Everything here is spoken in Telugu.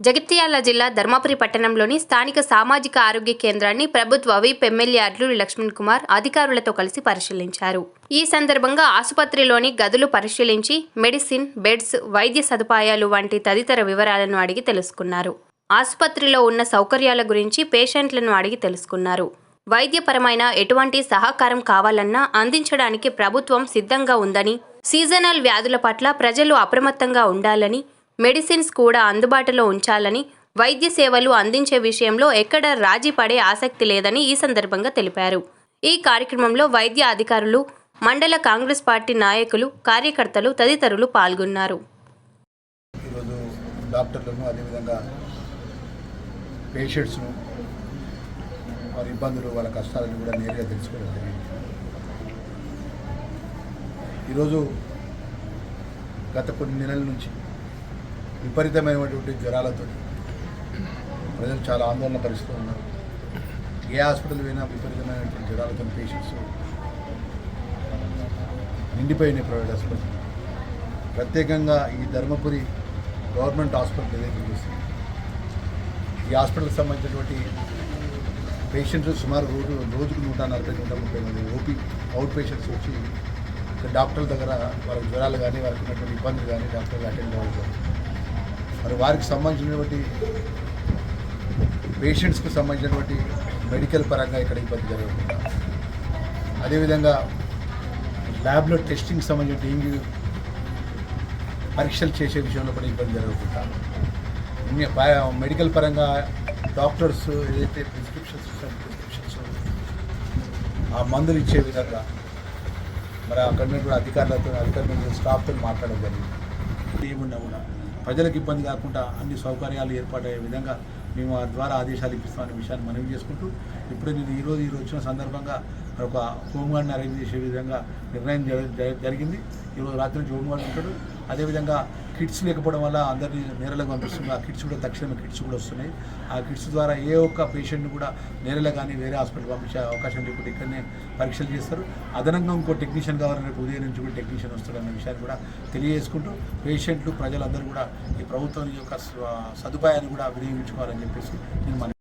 జగిత్యాల జిల్లా ధర్మపురి పట్టణంలోని స్థానిక సామాజిక ఆరోగ్య కేంద్రాన్ని ప్రభుత్వ విప్ ఎమ్మెల్యే అడ్లూరి లక్ష్మణ్ కుమార్ అధికారులతో కలిసి పరిశీలించారు. ఈ సందర్భంగా ఆసుపత్రిలోని గదులు పరిశీలించి మెడిసిన్ బెడ్స్ వైద్య సదుపాయాలు వంటి తదితర వివరాలను అడిగి తెలుసుకున్నారు. ఆసుపత్రిలో ఉన్న సౌకర్యాల గురించి పేషెంట్లను అడిగి తెలుసుకున్నారు. వైద్యపరమైన ఎటువంటి సహకారం కావాలన్నా అందించడానికి ప్రభుత్వం సిద్ధంగా ఉందని సీజనల్ వ్యాధుల పట్ల ప్రజలు అప్రమత్తంగా ఉండాలని మెడిసిన్స్ కూడా అందుబాటులో ఉంచాలని వైద్య సేవలు అందించే విషయంలో ఎక్కడ రాజీ పడే ఆసక్తి లేదని ఈ సందర్భంగా తెలిపారు. ఈ కార్యక్రమంలో వైద్య అధికారులు మండల కాంగ్రెస్ పార్టీ నాయకులు కార్యకర్తలు తదితరులు పాల్గొన్నారు. ఈరోజు డాక్టర్లను అదేవిధంగా పేషెంట్స్ను వారి ఇబ్బందులు వాళ్ళ కష్టాలను కూడా నేరుగా తెలుసుకోవడం జరిగింది. ఈరోజు గత కొన్ని నెలల నుంచి విపరీతమైనటువంటి జ్వరాలతో ప్రజలు చాలా ఆందోళన పరిస్థితిలో ఉన్నారు. ఏ హాస్పిటల్ పోయినా విపరీతమైనటువంటి జ్వరాలతో పేషెంట్స్ నిండిపోయినాయి ప్రైవేట్ హాస్పిటల్. ప్రత్యేకంగా ఈ ధర్మపురి గవర్నమెంట్ హాస్పిటల్ ఏదైతే చూస్తుంది ఈ హాస్పిటల్కి సంబంధించినటువంటి పేషెంట్లు సుమారు రోజు రోజుకు నూట నలభై నూట ముప్పై మంది ఓపీ అవుట్ పేషెంట్స్ వచ్చి డాక్టర్ల దగ్గర వాళ్ళ జ్వరాలు కానీ వాళ్ళకి ఉన్నటువంటి ఇబ్బందులు కానీ డాక్టర్లు అటెండ్ అవ్వాలి మరి వారికి సంబంధించినటువంటి పేషెంట్స్కి సంబంధించినటువంటి మెడికల్ పరంగా ఇక్కడ ఇబ్బంది జరగకుండా. అదేవిధంగా ల్యాబ్లో టెస్టింగ్ సంబంధించిన డెంగ్యూ పరీక్షలు చేసే విషయంలో కూడా ఇబ్బంది జరగకుండా. మెడికల్ పరంగా డాక్టర్స్ ఏదైతే ప్రిస్క్రిప్షన్స్ ప్రిస్క్రిప్షన్స్ ఆ మందులు ఇచ్చే విధంగా మరి అక్కడ ఉన్నటువంటి అధికారులతో అధికారులతో స్టాఫ్తో మాట్లాడడం జరిగింది. ఏమున్నా కూడా ప్రజలకు ఇబ్బంది కాకుండా అన్ని సౌకర్యాలు ఏర్పాటయ్యే విధంగా మేము ఆ ద్వారా ఆదేశాలు ఇప్పిస్తామనే విషయాన్ని మనవి చేసుకుంటూ ఇప్పుడు నేను ఈరోజు ఈరోజు వచ్చిన సందర్భంగా ఒక హోంగార్డ్ని అరేంజ్ చేసే విధంగా నిర్ణయం జరిగింది. ఈరోజు రాత్రి నుంచి హోంగార్డ్ ఉంటాడు. అదేవిధంగా కిట్స్ లేకపోవడం వల్ల అందరినీ నేరలకు పంపిస్తుంది ఆ కిట్స్ కూడా తక్షణమే కిట్స్ కూడా వస్తున్నాయి. ఆ కిట్స్ ద్వారా ఏ ఒక్క పేషెంట్ని కూడా నేరలో కానీ వేరే హాస్పిటల్ పంపించే అవకాశం లేకుండా ఇక్కడనే పరీక్షలు చేస్తారు. అదనంగా ఇంకో టెక్నీషియన్ కావాలని రేపు ఉదయం నుంచి కూడా టెక్నీషియన్ వస్తాడు అన్న విషయాన్ని కూడా తెలియజేసుకుంటూ పేషెంట్లు ప్రజలందరూ కూడా ఈ ప్రభుత్వం యొక్క సదుపాయాన్ని కూడా వినియోగించుకోవాలని చెప్పేసి నేను మన